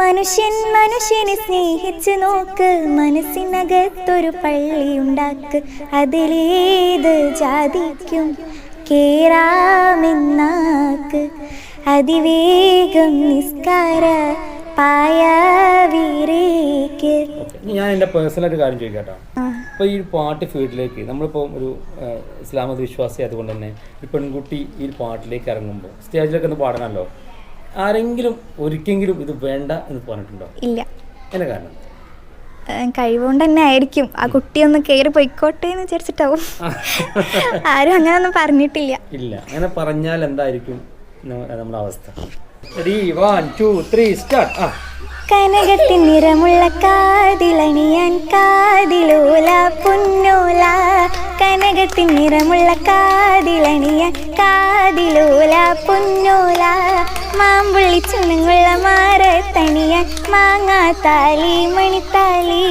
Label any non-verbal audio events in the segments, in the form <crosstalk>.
മനുഷ്യൻ മനുഷ്യനെ സ്നേഹിച്ച് നോക്ക്. മനസ്സിനകത്തൊരു പള്ളിയുണ്ടാക്ക് അതിലേത് ജാതിക്കും കേറാമെന്നാക്ക്. അതിവേഗം നിസ്കാര പായവീരേക്ക്. ഞാൻ എന്റെ പേഴ്സണലായിട്ട് കാര്യം ചോദിക്കട്ടോ. അപ്പോൾ ഈ പാട്ട് ഫീൽഡിലേക്ക് നമ്മളിപ്പോൾ ഒരു ഇസ്ലാമത വിശ്വാസി അതുകൊണ്ട് തന്നെ ഈ പെൺകുട്ടി ഈ പാട്ടിലേക്ക് ഇറങ്ങുമ്പോൾ സ്റ്റേജിലൊക്കെ ഒന്ന് പാടണമല്ലോ ആരെങ്കിലും ഒരിക്കെങ്കിലും ഇത് വേണ്ട എന്ന് പറഞ്ഞിട്ടുണ്ടോ? ഇല്ല. എന്നെ കാരണം? കഴിവുകൊണ്ട് തന്നെ ആയിരിക്കും. ആ കുട്ടി ഒന്ന് കയറി പൊയ്ക്കോട്ടെ എന്ന് വിചാരിച്ചിട്ടാവും. ആരും അങ്ങനെ ഒന്നും പറഞ്ഞിട്ടില്ല. ഇല്ല. അങ്ങനെ പറഞ്ഞാൽ എന്തായിരിക്കും നമ്മുടെ അവസ്ഥ? കനകത്തിൻ നിറമുള്ള കാതിലണിയാൻ കാതിലോല പുന്നോല. കനകത്തിൻ നിറമുള്ള കാതിലണിയാൻ കാതിലോല പൊന്നോല. മാമ്പുള്ളി തനിയ മാങ്ങാ മാങ്ങാത്താലി മണിത്താലി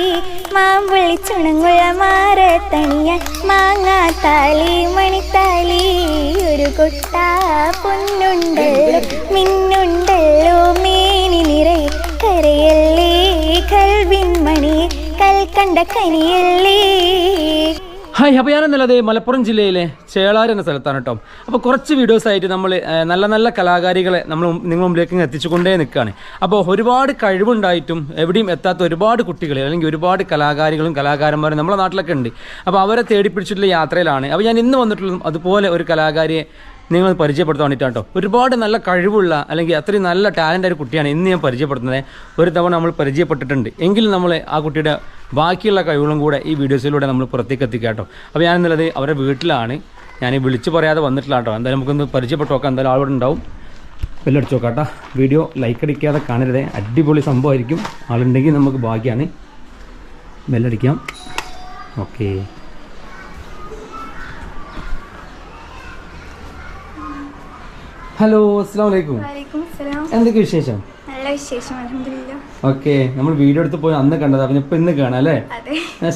മാമ്പുള്ളി ചുണങ്ങുള്ള മാറ തനിയ മാങ്ങാ മാങ്ങാത്താലി മണിത്താലി ഒരു കൊട്ട പൊന്നുണ്ടല്ലോ മിന്നുണ്ടല്ലോ മേനി നിറയെ. കരയല്ലേ കൽവിൻ മണി കൽക്കണ്ട കനിയല്ലേ. ഹായ് അപ്പോൾ ഞാനെന്നുള്ളത് മലപ്പുറം ജില്ലയിലെ ചേളാർ എന്ന സ്ഥലത്താണ് കേട്ടോ. അപ്പോൾ കുറച്ച് വീഡിയോസായിട്ട് നമ്മൾ നല്ല നല്ല കലാകാരികളെ നമ്മൾ നിങ്ങൾ മുമ്പിലേക്ക് എത്തിച്ചുകൊണ്ടേ നിൽക്കുകയാണ് അപ്പോൾ ഒരുപാട് കഴിവുണ്ടായിട്ടും എവിടെയും എത്താത്ത ഒരുപാട് കുട്ടികൾ അല്ലെങ്കിൽ ഒരുപാട് കലാകാരികളും കലാകാരന്മാരും നമ്മുടെ നാട്ടിലൊക്കെ ഉണ്ട്. അപ്പോൾ അവരെ തേടി പിടിച്ചിട്ടുള്ള യാത്രയിലാണ്. അപ്പോൾ ഞാൻ ഇന്ന് വന്നിട്ടുള്ളതും അതുപോലെ ഒരു കലാകാരിയെ നിങ്ങൾ പരിചയപ്പെടുത്താൻ വേണ്ടിയിട്ടാണ് കേട്ടോ ഒരുപാട് നല്ല കഴിവുള്ള അല്ലെങ്കിൽ അത്രയും നല്ല ടാലന്റ് കുട്ടിയാണ് ഇന്ന് ഞാൻ പരിചയപ്പെടുത്തുന്നത്. ഒരു തവണ നമ്മൾ പരിചയപ്പെട്ടിട്ടുണ്ട്. എങ്കിലും നമ്മൾ ആ കുട്ടിയുടെ ബാക്കിയുള്ള കഴിവുകളും കൂടെ ഈ വീഡിയോസിലൂടെ നമ്മൾ പുറത്തേക്ക് എത്തിക്കാം കേട്ടോ. അപ്പോൾ ഞാൻ എന്നുള്ളത് അവരുടെ വീട്ടിലാണ്. ഞാൻ വിളിച്ച് പറയാതെ വന്നിട്ടില്ല കേട്ടോ. എന്തായാലും നമുക്കൊന്ന് പരിചയപ്പെട്ട് നോക്കാം. എന്തായാലും ആളോട് ഉണ്ടാവും. ബെല്ലടിച്ച് നോക്കാം കേട്ടോ. വീഡിയോ ലൈക്ക് അടിക്കാതെ കാണരുത്. അടിപൊളി സംഭവമായിരിക്കും. ആളുണ്ടെങ്കിൽ നമുക്ക് ബാക്കിയാണ് ബെല്ലടിക്കാം ഓക്കേ ഹലോ അസ്സാം വലൈക്കും എന്തൊക്കെ വിശേഷം? ഓക്കെ നമ്മൾ വീഡിയോ എടുത്ത് പോയി അന്ന് കണ്ടത് പിന്നെ ഇപ്പൊ ഇന്ന് കാണാം അല്ലേ?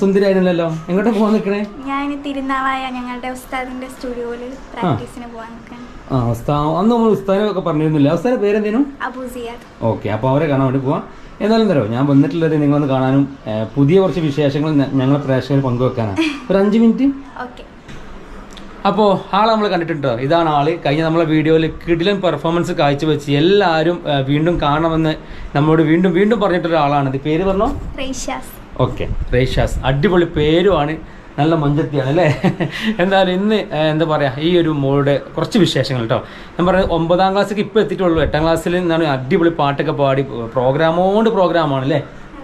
സുന്ദരിയായിരുന്നല്ലോ? എങ്ങോട്ടാ പോകാൻ നിൽക്കണേ ഞാൻ തിരുനാവായ ഞങ്ങളുടെ ഉസ്താദിന്റെ സ്റ്റുഡിയോയിൽ പ്രാക്ടീസിന് പോകാൻ നിൽക്കാൻ ആ ഉസ്താ അന്ന് നമ്മൾ ഉസ്താദിനെ ഒക്കെ പറഞ്ഞിരുന്നില്ല? ഉസ്താദിന്റെ പേരെന്തേനും? ഓക്കെ അപ്പൊ അവരെ കാണാൻ വേണ്ടി പോവാം. എന്നാലും തരോ ഞാൻ വന്നിട്ടുള്ളത് നിങ്ങളൊന്ന് കാണാനും പുതിയ കുറച്ച് വിശേഷങ്ങൾ ഞങ്ങളെ പ്രേക്ഷകർ പങ്കുവെക്കാനാണ്. ഒരു അഞ്ച് മിനിറ്റ്. ഓക്കെ. അപ്പോൾ ആളെ നമ്മൾ കണ്ടിട്ടുണ്ടോ? ഇതാണ് ആൾ. കഴിഞ്ഞ നമ്മളെ വീഡിയോയിൽ കിടിലൻ പെർഫോമൻസ് കാഴ്ചവെച്ച് എല്ലാവരും വീണ്ടും കാണണമെന്ന് നമ്മളോട് വീണ്ടും വീണ്ടും പറഞ്ഞിട്ടൊരാളാണ്. ഇത് പേര് പറഞ്ഞോ? റൈഷാസ് ഓക്കെ. റേഷാസ് അടിപൊളി പേരുമാണ്. നല്ല മഞ്ചത്തിയാണ് അല്ലേ? എന്തായാലും ഇന്ന് എന്താ പറയുക ഈ ഒരു മോളുടെ കുറച്ച് വിശേഷങ്ങൾ കേട്ടോ ഞാൻ പറഞ്ഞത് ഒമ്പതാം ക്ലാസ്സിലേക്ക് ഇപ്പോൾ എത്തിയിട്ടുള്ളൂ. എട്ടാം ക്ലാസ്സിൽ നിന്നാണ് അടിപൊളി പാട്ടൊക്കെ പാടി പ്രോഗ്രാമോണ്ട് പ്രോഗ്രാമാണ് അല്ലേ?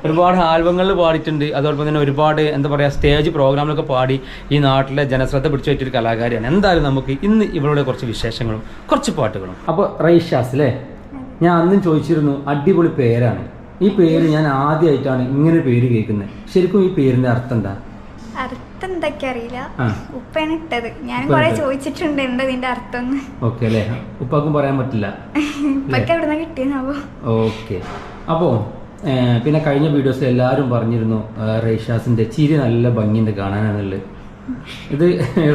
ഒരുപാട് ആൽബങ്ങളിൽ പാടിയിട്ടുണ്ട്. അതോടൊപ്പം തന്നെ ഒരുപാട് എന്താ പറയുക സ്റ്റേജ് പ്രോഗ്രാമിലൊക്കെ പാടി ഈ നാട്ടിലെ ജനശ്രദ്ധ പിടിച്ചു പറ്റിയൊരു കലാകാരിയാണ്. എന്തായാലും നമുക്ക് ഇന്ന് ഇവളുടെ കുറച്ച് വിശേഷങ്ങളും കുറച്ച് പാട്ടുകളും. അപ്പോൾ റൈഷാസ് അല്ലേ ഞാൻ അന്നും ചോദിച്ചിരുന്നു അടിപൊളി പേരാണ്. ഈ പേര് ഞാൻ ആദ്യമായിട്ടാണ് ഇങ്ങനെ പേര് കേൾക്കുന്നത്. ശരിക്കും ഈ പേരിന്റെ അർത്ഥം എന്താ? അർത്ഥം എന്തൊക്കെ അറിയില്ല. ഉപ്പയാണ് ഇട്ടത്. ഞാൻ കുറെ ചോദിച്ചിട്ടുണ്ട് എന്താ ഇതിന്റെ അർത്ഥം ഓക്കെ അല്ലേ ഉപ്പാക്കും പറയാൻ പറ്റില്ല. ഇപ്പൊക്കെ എവിടുന്ന കിട്ടിയെന്നാവോ ഓക്കെ. അപ്പോൾ പിന്നെ കഴിഞ്ഞ വീഡിയോസിൽ എല്ലാവരും പറഞ്ഞിരുന്നു റേഷാസിന്റെ ചിരി നല്ല ഭംഗിയുണ്ട് കാണാനാണുള്ളത് ഇത്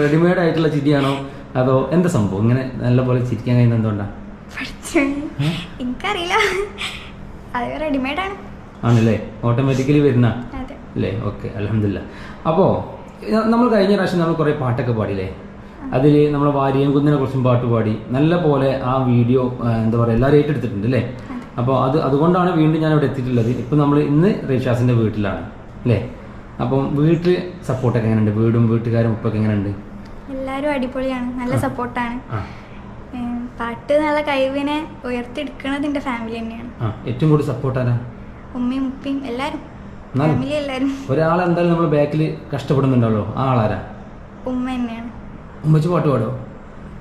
റെഡിമെയ്ഡ് ആയിട്ടുള്ള ചിരിയാണോ? അതോ എന്താ സംഭവം? ഇങ്ങനെ നല്ല പോലെ ചിരിക്കാൻ കഴിയുന്ന എന്തുകൊണ്ടാ? എനിക്കറിയില്ല. റെഡിമെയ്ഡ് ആണ്. ആണല്ലേ? ഓട്ടോമാറ്റിക്കലി വരുന്ന? അല്ലേ? ഓക്കെ അലഹമില്ല അപ്പോ നമ്മൾ കഴിഞ്ഞ പ്രാവശ്യം നമ്മൾ കുറേ പാട്ടൊക്കെ പാടില്ലേ അതിൽ നമ്മൾ വാരിയം കുന്നിനെ കുറിച്ചും പാട്ട് പാടി നല്ല പോലെ ആ വീഡിയോ എന്താ പറയുക എല്ലാവരും ഏറ്റെടുത്തിട്ടുണ്ട് അല്ലേ? അപ്പോൾ അത് അതുകൊണ്ടാണ് വീണ്ടും ഞാൻ ഇവിടെ എത്തിയിട്ടുള്ളത്. ഇപ്പം നമ്മൾ ഇന്ന് റേഷാസിന്റെ വീട്ടിലാണ്. അല്ലേ? അപ്പം വീട്ടിൽ സപ്പോർട്ടൊക്കെ എങ്ങനെയുണ്ട്? വീടും വീട്ടുകാരും ഉപ്പൊക്കെ എങ്ങനെയുണ്ട്? എല്ലാരും അടിപൊളിയാണ്. നല്ല സപ്പോർട്ടാണ് പാട്ട് നല്ല കഴിവിനെ ഉയർത്തിയെടുക്കണത് എന്റെ ഫാമിലി തന്നെയാണ്. ഏറ്റവും കൂടുതൽ സപ്പോർട്ടാണ് ഉമ്മയും ഉപ്പയും എല്ലാരും. ഫാമിലി എല്ലാരും. ഒരാൾ എന്തായാലും നമ്മൾ ബാക്കിൽ കഷ്ടപ്പെടുന്നുണ്ടല്ലോ. ആ ആളാരാ? ഉമ്മ തന്നെയാണ്. ഉമ്മച്ച് പാട്ട് പാടോ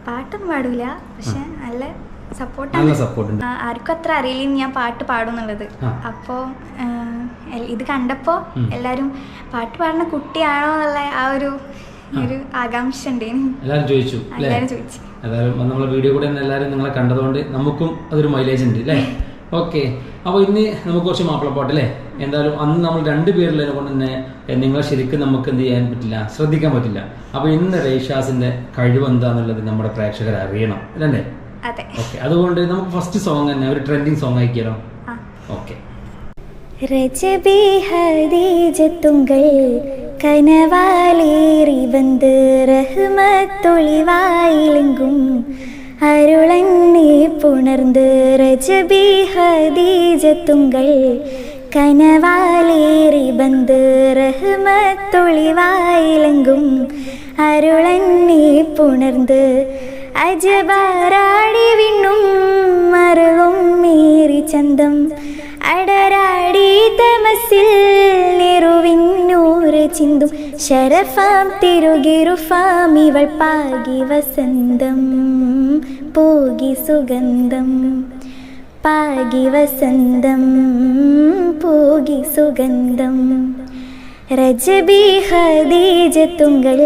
പാട്ടൊന്നും പാടൂല. പക്ഷെ നല്ല സപ്പോർട്ടാണ്. സപ്പോർട്ട് ആർക്കും അത്ര അറിയില്ല ഞാൻ പാട്ട് പാടുന്നുള്ളത്. അപ്പോ അപ്പോൾ ഇത് കണ്ടപ്പോൾ എല്ലാവരും എല്ലാരും പാട്ട് പാടുന്ന കുട്ടിയാണോ എന്നുള്ള ആ ഒരു ഒരു ആകാംക്ഷ എല്ലാവരും ചോദിച്ചു എല്ലാരും ചോദിച്ചു. ഏതായാലും നമ്മളെ വീഡിയോ കൂടെ എല്ലാവരും നിങ്ങളെ കണ്ടതുകൊണ്ട് നമുക്കും അതൊരു മൈലേജ് ഉണ്ട് അല്ലേ ഓക്കെ. അപ്പോൾ ഇന്ന് നമുക്ക് കുറച്ച് മാപ്പിളപ്പാട്ട് അല്ലേ എന്തായാലും അന്ന് നമ്മൾ രണ്ട് പേരിലെ കൊണ്ട് തന്നെ നിങ്ങളെ ശരിക്കും നമുക്ക് എന്ത് ചെയ്യാൻ പറ്റില്ല ശ്രദ്ധിക്കാൻ പറ്റില്ല. അപ്പോൾ ഇന്ന് റേഷാസിന്റെ കഴിവ് എന്താന്നുള്ളത് നമ്മുടെ പ്രേക്ഷകർ അറിയണം അല്ലേ? അതെ. ഓക്കെ അതുകൊണ്ട് നമുക്ക് ഫസ്റ്റ് സോങ് തന്നെ ഒരു ട്രെൻഡിങ് സോങ് ആക്കിയാലോ? ഓക്കെ രജബി ഹദീജത്തുങ്കൾ കനവാലേറി വന്ന് റഹ്മത്തൊളിവായിലെങ്കും അരുളന്നെ പുണർന്ന് രജബീഹദീജത്തുങ്കൾ കനവാലേറി വന്ന് റഹ്മത്തൊളിവായിലെങ്കും അരുളന്നെ പുണർന്ന് അജബാറാടി വിണ്ണും മറവും മേറി ചന്തം. അടരാടി തമസിൽ നിറുവിന്നൂറ് ചിന്തും. ശരഫാം തിരുകിരുഫാം ഇവൾ പാകി വസന്തം. പോകി സുഗന്ധം. പാകി വസന്തം. പോകി സുഗന്ധം. രജബി ഹദീജത്തുങ്കൾ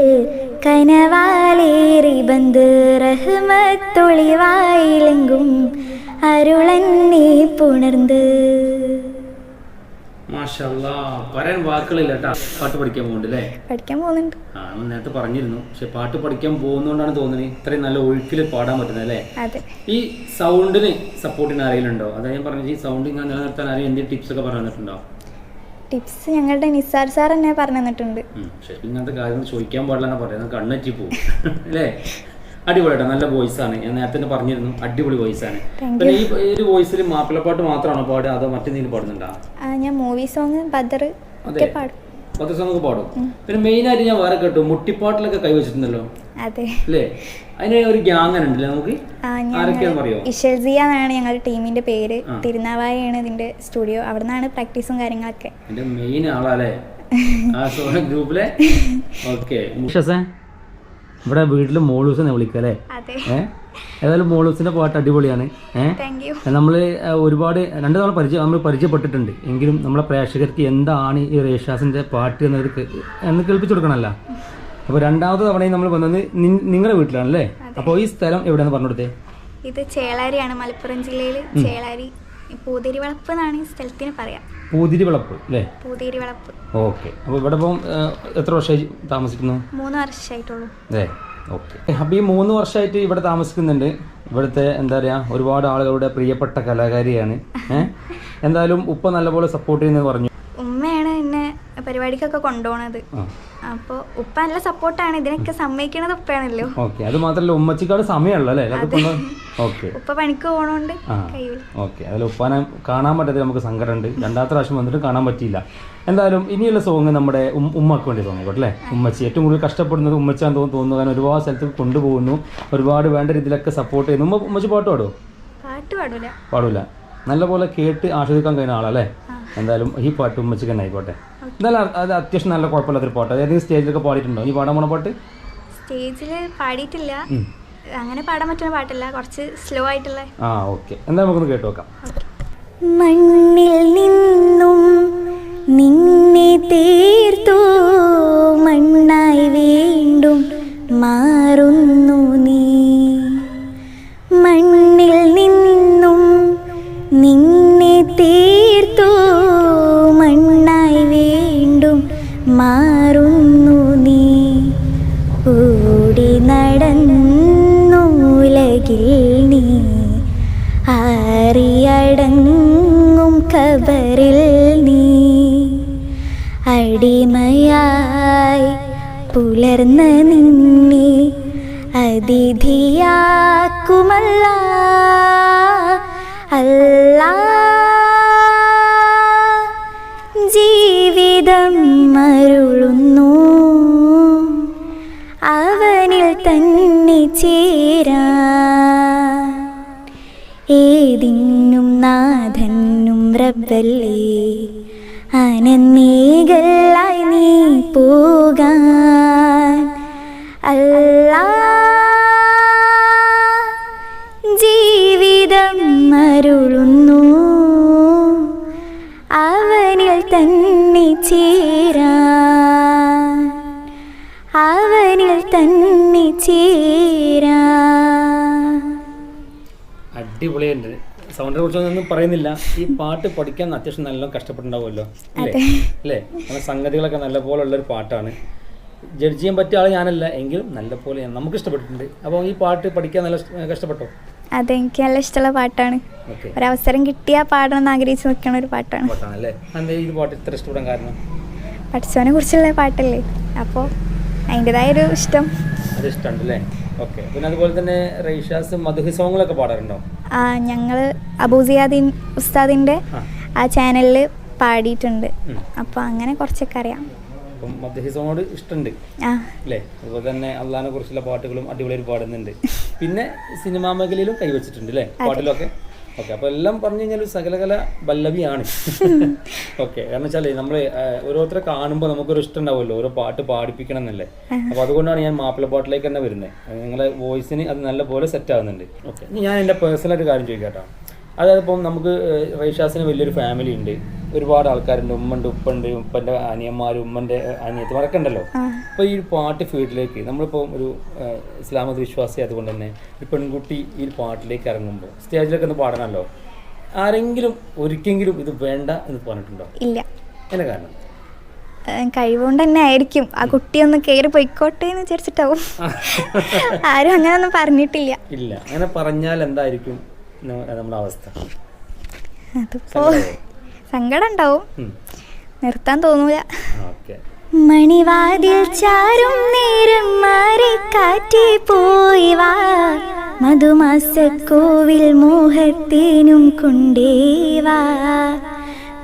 കനവാലേറി ബന്ദ് റഹ്മത്തൊളിവായിലെങ്കും അരുളന്നെ പുണർന്ന്. പറയാൻ വാക്കുകളില്ല പാട്ട് പഠിക്കാൻ പഠിക്കാൻ പോകുന്നുണ്ട് ആ നേരത്തെ പറഞ്ഞിരുന്നു. പക്ഷെ പാട്ട് പഠിക്കാൻ പോകുന്നോണ്ടാണ് തോന്നുന്നത് ഇത്രയും നല്ല ഒഴുക്കിൽ പാടാൻ പറ്റുന്നത് അല്ലേ? ഈ സൗണ്ടിന് സപ്പോർട്ടിന് ആരെങ്കിലും ഉണ്ടോ? അതായത് ഞാൻ പറഞ്ഞത് ഈ സൗണ്ട് ഇങ്ങനെ നിലനിർത്താൻ ആരെങ്കിലും എന്തെങ്കിലും ടിപ്സ് ഒക്കെ പറഞ്ഞു തന്നിട്ടുണ്ടോ? ടിപ്സ് ഞങ്ങളുടെ നിസാർ സാർ എന്നെ പറഞ്ഞു തന്നിട്ടുണ്ട്. ഇങ്ങനത്തെ കാര്യം ചോദിക്കാൻ പാടില്ല പറയുന്നത് കണ്ണെറ്റി പോകും അല്ലേ? അടിപൊളിയാട്ടോ നല്ല വോയിസ് ആണ് ഞാൻ നേരത്തെ പറഞ്ഞിരുന്നു അടിപൊളി വോയിസ് ആണ് പിന്നെ ഈ ഒരു വോയിസിൽ മാപ്പിളപ്പാട്ട് മാത്രമാണോ പാടുക അതോ മറ്റെന്തെങ്കിലും പാടുന്നുണ്ടോ? ഞാൻ മൂവി സോങ് ബദർ ഒക്കെ. പാടും. പത്ത് സോങ്ങൊക്കെ പാടും. പിന്നെ മെയിൻ ആയിട്ട് ഞാൻ വേറെ കേട്ടു മുട്ടിപ്പാട്ടിലൊക്കെ കൈവച്ചിട്ടുണ്ടല്ലോ. അതെ. അല്ലേ അതിന് ഒരു ഗ്യാങ് ഉണ്ടല്ലേ നമുക്ക്? ആരൊക്കെയാന്ന് പറയോ ഇഷൽസിയ എന്നാണ് ഞങ്ങളുടെ ടീമിന്റെ പേര്. തിരുനാവായാണ് ഇതിന്റെ സ്റ്റുഡിയോ അവിടെ നിന്നാണ് പ്രാക്ടീസും കാര്യങ്ങളൊക്കെ. എന്റെ മെയിൻ ആളാല്ലേ? ആ ഗ്രൂപ്പിലെ ഓക്കെ ഇവിടെ വീട്ടിൽ മോളൂസിനെ വിളിക്കുക അല്ലേ ഏതായാലും മോളൂസിന്റെ പാട്ട് അടിപൊളിയാണ്. ഏഹ് നമ്മൾ ഒരുപാട് രണ്ടു തവണ പരിചയം നമ്മൾ പരിചയപ്പെട്ടിട്ടുണ്ട്. എങ്കിലും നമ്മളെ പ്രേക്ഷകർക്ക് എന്താണ് ഈ റേഷാസിന്റെ പാട്ട് എന്നത് എന്ന് കേൾപ്പിച്ചു കൊടുക്കണമല്ലോ അപ്പോൾ രണ്ടാമത്തെ തവണയും നമ്മൾ വന്നത് നിങ്ങളുടെ വീട്ടിലാണല്ലേ? അപ്പോൾ ഈ സ്ഥലം എവിടെയാണ് പറഞ്ഞു കൊടുത്തേ ഇത് ചേളാരിയാണ് മലപ്പുറം ജില്ലയിൽ ചേളാരി. പൂതിരി വളപ്പ് എന്നാണ് ഈ സ്ഥലത്തിന് പറയാം. പൂതിരി വളപ്പ് അല്ലേ? പൂതിരി വളപ്പ്. ഓക്കെ. അപ്പോൾ ഇവിടെ ഇപ്പം എത്ര വർഷമായി താമസിക്കുന്നു? മൂന്ന് വർഷമായിട്ടുള്ളൂ. അതെ ഓക്കെ. അപ്പോൾ ഈ മൂന്ന് വർഷമായിട്ട് ഇവിടെ താമസിക്കുന്നുണ്ട്. ഇവിടുത്തെ എന്താ പറയുക ഒരുപാട് ആളുകളുടെ പ്രിയപ്പെട്ട കലാകാരിയാണ്. <laughs> എന്തായാലും ഉപ്പ നല്ലപോലെ സപ്പോർട്ട് ചെയ്യുന്നത് പറഞ്ഞു. പരിപാടിക്കൊക്കെ കൊണ്ടുപോണത്. അപ്പോ ഉപ്പ നല്ല സപ്പോർട്ടാണ്. ഇതിനൊക്കെ സമ്മതിക്കണത് ഉപ്പയാണല്ലോ. ഓക്കെ. അത് മാത്രല്ല ഉമ്മച്ചിക്കാട് സമയമുള്ളൂ അല്ലേ? ഓക്കെ. ഉപ്പ പണിക്ക് പോകണോണ്ട് ഓക്കെ. അതിൽ ഉപ്പാനെ കാണാൻ പറ്റാതെ നമുക്ക് സങ്കടമുണ്ട് രണ്ടാമത്തെ പ്രാവശ്യം വന്നിട്ട് കാണാൻ പറ്റിയില്ല. എന്തായാലും ഇനിയുള്ള സോങ് നമ്മുടെ ഉമ്മക്ക് വേണ്ടി തോന്നിക്കോട്ടെ അല്ലേ? ഉമ്മച്ചി. ഏറ്റവും കൂടുതൽ കഷ്ടപ്പെടുന്നത് ഉമ്മച്ചാന്ന് തോന്നുന്നു തോന്നുന്നു. കാരണം ഒരുപാട് സ്ഥലത്ത് കൊണ്ടുപോകുന്നു. ഒരുപാട് വേണ്ട രീതിയിലൊക്കെ സപ്പോർട്ട് ചെയ്യുന്നു. ഉമ്മ ഉമ്മച്ചി പാട്ട് പാടുമോ പാട്ട് പാടൂല. പാടൂല. നല്ലപോലെ കേട്ട് ആസ്വദിക്കാൻ കഴിയുന്ന ആളല്ലേ? എന്തായാലും ഈ പാട്ട് ഉമ്മച്ചിക്ക് തന്നെ ആയിക്കോട്ടെ. എന്നാലും അത് അത് അത്യാവശ്യം നല്ല കുഴപ്പമില്ലാത്തൊരു പാട്ട്. ഏതെങ്കിലും സ്റ്റേജിലൊക്കെ പാടിയിട്ടുണ്ടോ? ഇനി പാടാൻ പോണ പാട്ട്? സ്റ്റേജിൽ പാടിയിട്ടില്ല. അങ്ങനെ പാടാൻ പറ്റുന്ന പാട്ടല്ല. കുറച്ച് സ്ലോ ആയിട്ടുള്ള. ആ ഓക്കെ. എന്താ നമുക്കൊന്ന് കേട്ട് നോക്കാം. മണ്ണിൽ നിന്നും നിന്നെ തീർത്തു. മണ്ണായി വീണ്ടും മാറുന്നു നീ. മണ്ണിൽ നിന്നും നിന്നെ തീർത്തു. മാറുന്നു നീ. ഓടി നടന്നുലകിൽ നീ. ആറിയടങ്ങും കബറിൽ നീ. അടിമയായി പുലർന്ന നിന്നെ അതിഥിയാക്കുമല്ല. മരുളുന്നു അവനിൽ തന്നെ ചേരാ ഏതിനും നാഥനും റബ്ബല്ലേ. അനന്നീകളായി നീ പോകാൻ അല്ലാ ജീവിതം മരുളുന്നു അവനിൽ തന്നെ ചേരാ അവനിൽ തന്നെ ചേരാ. അടിപൊളിയുണ്ട് സൗണ്ടിനെ കുറിച്ചൊന്നും പറയുന്നില്ല. ഈ പാട്ട് പഠിക്കാൻ അത്യാവശ്യം നല്ല കഷ്ടപ്പെട്ടുണ്ടാവുമല്ലോ അല്ലേ? അല്ലേ? നമ്മുടെ സംഗതികളൊക്കെ നല്ല പോലെ ഉള്ളൊരു പാട്ടാണ്. ജഡ്ജ് ചെയ്യാൻ പറ്റിയ ആൾ ഞാനല്ല. എങ്കിലും നല്ല പോലെ നമുക്ക് ഇഷ്ടപ്പെട്ടിട്ടുണ്ട് അപ്പോൾ ഈ പാട്ട് പഠിക്കാൻ നല്ല കഷ്ടപ്പെട്ടോ? അതെനിക്ക് നല്ല ഇഷ്ടമുള്ള പാട്ടാണ്. ഒരവസരം കിട്ടിയാൽ പാടണം എന്ന് ആഗ്രഹിച്ച് നിൽക്കുന്ന ഒരു പാട്ടാണ്. പഠിച്ചവനെ കുറിച്ചുള്ള പാട്ടല്ലേ. അപ്പോ അതിന്റെതായ ഒരു ഇഷ്ടം. പിന്നെ അതുപോലെ തന്നെ റൈഷാസ് മധുഹി സോങ്ങുകളൊക്കെ പാടാറുണ്ടോ? ആ ഞങ്ങൾ അബൂസിയാദീൻ ഉസ്താദിന്റെ ആ. ചാനലിൽ ചാനലിൽ പാടിയിട്ടുണ്ട്. അപ്പൊ അപ്പോൾ അങ്ങനെ കുറച്ചൊക്കെ അറിയാം. അപ്പം മധുഹി സോങ്ങോട് ഇഷ്ടമുണ്ട് അല്ലേ അതുപോലെ തന്നെ അള്ളഹാനെ കുറിച്ചുള്ള പാട്ടുകളും അടിപൊളിയായി പാടുന്നുണ്ട്. പിന്നെ സിനിമാ മേഖലയിലും കൈവച്ചിട്ടുണ്ട് അല്ലേ പാട്ടിലൊക്കെ? ഓക്കെ അപ്പോൾ എല്ലാം പറഞ്ഞു കഴിഞ്ഞാൽ ഒരു സകലകല വല്ലവിയാണ്. <laughs> ഓക്കെ കാരണം വെച്ചാൽ നമ്മൾ ഓരോരുത്തരെ കാണുമ്പോൾ നമുക്കൊരു ഇഷ്ടം ഉണ്ടാവുമല്ലോ. ഓരോ പാട്ട് പാടിപ്പിക്കണം എന്നല്ലേ? അപ്പോൾ അതുകൊണ്ടാണ് ഞാൻ മാപ്പിള പാട്ടിലേക്ക് തന്നെ വരുന്നത് നിങ്ങളെ വോയിസിന് അത് നല്ല പോലെ സെറ്റ് ആവുന്നുണ്ട്. ഓക്കെ ഞാൻ എന്റെ പേഴ്സണൽ ഒരു കാര്യം ചോദിക്കട്ടോ. അതായത് ഇപ്പം നമുക്ക് റേഷാസിന് വലിയൊരു ഫാമിലി ഉണ്ട്. ഒരുപാട് ആൾക്കാരുണ്ട്. ഉമ്മണ്ട് ഉപ്പുണ്ട് ഉപ്പന്റെ അനിയന്മാർ ഉമ്മന്റെ അനിയത്തിമാരൊക്കെ ഉണ്ടല്ലോ. അപ്പോൾ ഈ പാട്ട് ഫീൽഡിലേക്ക് നമ്മളിപ്പോൾ ഒരു ഇസ്ലാമത് ഇസ്ലാം വിശ്വാസി അതുകൊണ്ട് തന്നെ ഒരു പെൺകുട്ടി ഈ പാട്ടിലേക്ക് ഇറങ്ങുമ്പോൾ സ്റ്റേജിലൊക്കെ ഒന്ന് പാടണമല്ലോ. ആരെങ്കിലും ഒരിക്കലും ഇത് വേണ്ട എന്ന് പറഞ്ഞിട്ടുണ്ടോ? ഇല്ല. എന്നെ കാരണം? കഴിവുകൊണ്ട് തന്നെ ആയിരിക്കും. ആ കുട്ടി ഒന്ന് കയറി പൊയ്ക്കോട്ടെ എന്ന് വിചാരിച്ചിട്ടാവും. <laughs> ആരും അങ്ങനെ ഒന്നും പറഞ്ഞിട്ടില്ല. ഇല്ല. അങ്ങനെ പറഞ്ഞാൽ എന്തായിരിക്കും? നമ്മുടെ അവസ്ഥ. അതിപ്പോ സങ്കടം ഉണ്ടാവും നിർത്താൻ തോന്നൂല. മണിവാതിൽ ചാരും നേരം മാറി കാറ്റി പോയി വാ. മധുമാസക്കോവിൽ മോഹത്തേനും കൊണ്ടേവാ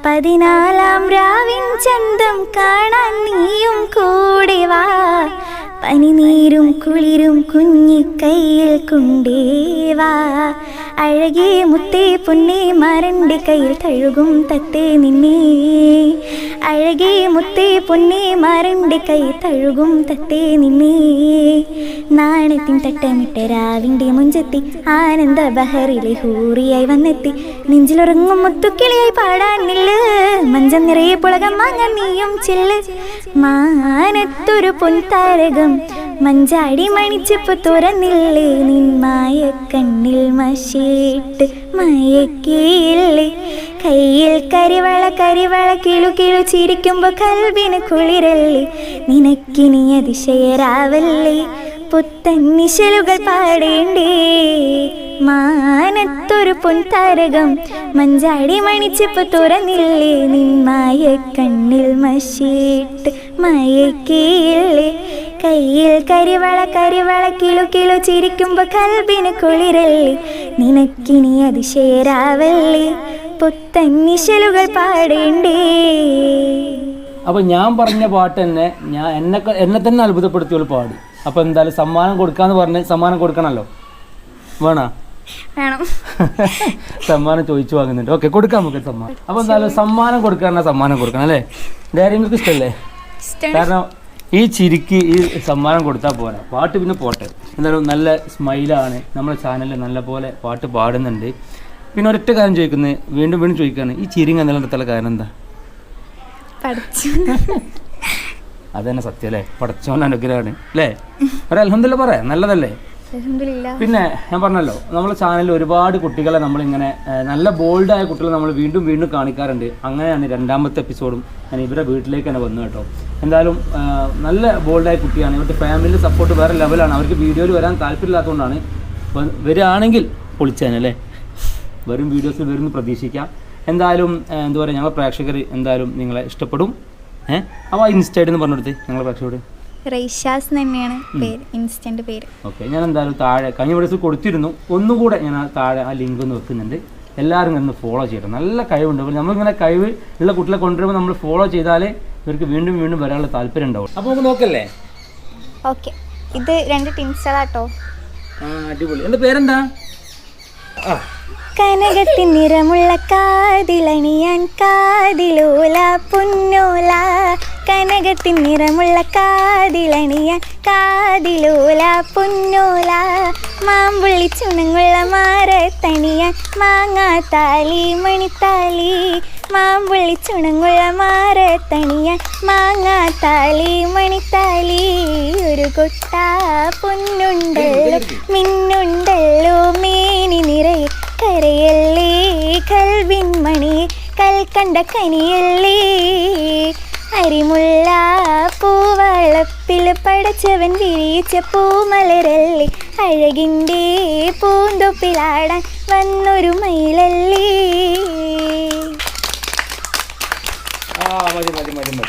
പതിനാലാം രാവിൻ ചന്തം കാണാൻ നീയും കൂടെ വാ. പനിനീരും കുളിരും കുഞ്ഞിക്കൈയിൽ കുണ്ടേവാ. അഴകേ മുത്തേ പൊന്നേ മരണ്ടി കയ്യിൽ തഴുകും തത്തേ നിന്നേ. അഴകേ മുത്തേ പൊന്നേ മരണ്ടി കൈ തഴുകും തത്തേ നിന്നേ. നാണത്തിൻ തട്ടമിട്ട രാവിന്റെ മുഞ്ചെത്തി ആനന്ദ ബഹറിലെ ഹൂറിയായി വന്നെത്തി. നെഞ്ചിലുറങ്ങും മുത്തുക്കിളിയായി പാടാൻ നില്ല് മഞ്ചം നിറയെ പുളകം വാങ്ങാൻ നീയും ചെല്ല്. മാനത്തൊരു പൊൻതാരകം മഞ്ചാടി മണിച്ചപ്പ് തുറന്നില്ലേ നിന്മായ കണ്ണിൽ മഷിയിട്ട് മയക്കിയില്ലേ? കയ്യിൽ കരിവള കരിവള കിളു കിളു ചിരിക്കുമ്പോ കൽവിന് കുളിരല്ലേ? നിനക്കിനി അതിശയരാവല്ലേ? പുത്തൻ നിശലുകൾ പാടേണ്ടേ? മാനത്തൊരു പൊൻതാരകം മഞ്ചാടി മണിച്ചപ്പ് തുറന്നില്ലേ നിന്മായ കണ്ണിൽ മഷിയിട്ട് മയക്കിയില്ലേ കയ്യിൽ കരിവള കരിവള കിളു കിളു ചിരിക്കുമ്പോ കൽബിന് കുളിരല്ലേ? നിനക്കിനി അതിശയരാവല്ലേ? പുത്തൻ നിശലുകൾ പാടേണ്ടേ? അപ്പോൾ ഞാൻ പറഞ്ഞ പാട്ട് തന്നെ ഞാൻ എന്നെ എന്നെ തന്നെ അത്ഭുതപ്പെടുത്തിയോൾ പാട്. അപ്പോൾ എന്തായാലും സമ്മാനം കൊടുക്കാന്ന് പറഞ്ഞ് സമ്മാനം കൊടുക്കണല്ലോ? വേണോ? വേണം. <laughs> സമ്മാനം ചോദിച്ചു വാങ്ങുന്നുണ്ട്. ഓക്കെ കൊടുക്കാം നമുക്ക് സമ്മാനം. അപ്പോൾ എന്തായാലും സമ്മാനം കൊടുക്കാനാ സമ്മാനം കൊടുക്കണം അല്ലേ ഡയറിങ്ങൾക്ക് ഇഷ്ടമല്ലേ ഇഷ്ടമാണ് കാരണം ഈ ചിരിക്ക് ഈ സമ്മാനം കൊടുത്താൽ പോരാ. പാട്ട് പിന്നെ പോട്ടെ. എന്തായാലും നല്ല സ്മൈലാണ് നമ്മുടെ ചാനലിൽ നല്ല പോലെ പാട്ട് പാടുന്നുണ്ട്. പിന്നെ ഒരൊറ്റ കാര്യം ചോദിക്കുന്നത് വീണ്ടും വീണ്ടും ചോദിക്കുകയാണ് ഈ ചിരിങ്ങ നിലനിർത്തുള്ള കാരണം എന്താ? <laughs> അത് തന്നെ സത്യം അല്ലേ? അനുഗ്രഹമാണ്. അല്ലേ? ഒരു അലഹമില്ല പറയാം നല്ലതല്ലേ. പിന്നെ ഞാൻ പറഞ്ഞല്ലോ നമ്മുടെ ചാനലിൽ ഒരുപാട് കുട്ടികളെ നമ്മളിങ്ങനെ നല്ല ബോൾഡായ കുട്ടികളെ നമ്മൾ വീണ്ടും വീണ്ടും കാണിക്കാറുണ്ട്. അങ്ങനെയാണ് രണ്ടാമത്തെ എപ്പിസോഡും ഞാൻ ഇവരുടെ വീട്ടിലേക്ക് തന്നെ വന്നു കേട്ടോ. എന്തായാലും നല്ല ബോൾഡായ കുട്ടിയാണ്. ഇവരുടെ ഫാമിലി സപ്പോർട്ട് വേറെ ലെവലാണ് അവർക്ക് വീഡിയോയിൽ വരാൻ താല്പര്യമില്ലാത്തതുകൊണ്ടാണ്. വരികയാണെങ്കിൽ പൊളിച്ചേനല്ലേ വരും വീഡിയോസിൽ വരുന്നു പ്രതീക്ഷിക്കാം. എന്തായാലും എന്താ പറയുക ഞങ്ങൾ പ്രേക്ഷകർ എന്തായാലും നിങ്ങളെ ഇഷ്ടപ്പെടും. ഏഹ് അപ്പോൾ ഇൻസ്റ്റൈഡ് എന്ന് പറഞ്ഞെടുത്ത് ഞങ്ങളെ പ്രേക്ഷകരോട്. റൈഷാസ് തന്നെയാണ് പേര് ഇൻസ്റ്റന്റ് പേര്. ഓക്കെ ഞാൻ എന്തായാലും താഴെ കഴിഞ്ഞ ദിവസം കൊടുത്തിരുന്നു. ഒന്നുകൂടെ ഞാൻ താഴെ ആ ലിങ്ക് ഒന്ന് വെക്കുന്നുണ്ട്. എല്ലാവരും ഒന്ന് ഫോളോ ചെയ്യണം. നല്ല കഴിവുണ്ട്. അപ്പോൾ നമ്മളിങ്ങനെ കഴിവ് ഉള്ള കുട്ടികളെ കൊണ്ടുവരുമ്പോൾ നമ്മൾ ഫോളോ ചെയ്താലേ ഇവർക്ക് വീണ്ടും വീണ്ടും വരാനുള്ള താല്പര്യം ഉണ്ടാവും അപ്പോൾ നമുക്ക് നോക്കല്ലേ? ഓക്കെ. ഇത് രണ്ട് ടിൻസളാട്ടോ ആ അടിപൊളി. എന്റെ പേരെന്താ? ആ കനകത്തിൻ നിറമുള്ള കാതിലണിയാൻ കാതിലോല പുന്നോല. കനകത്തിൻ നിറമുള്ള കാതിലണിയാൻ കാതിലോല പുന്നോല. മാമ്പുള്ളി ചുണങ്ങുള്ള മാറത്തണിയാൻ മാങ്ങാത്താലി മണിത്താലി. മാമ്പുള്ളി ചുണങ്ങുള്ള മാറത്തണിയാൻ മാങ്ങാത്താലി മണിത്താലി. ഒരു കൊട്ട പൊന്നുണ്ടല്ലോ മിന്നുണ്ടല്ലോ കൽവിൻ മണി കൽക്കണ്ട കനിയല്ലേ? അരിമുള്ള പൂവളപ്പിൽ പടച്ചവൻ വിരിയിച്ച പൂമലരല്ലേ? അഴകിന്റെ പൂന്തൊപ്പിലാടാൻ വന്നൊരു മയിലല്ലേ? ആ മതി മതി മതി.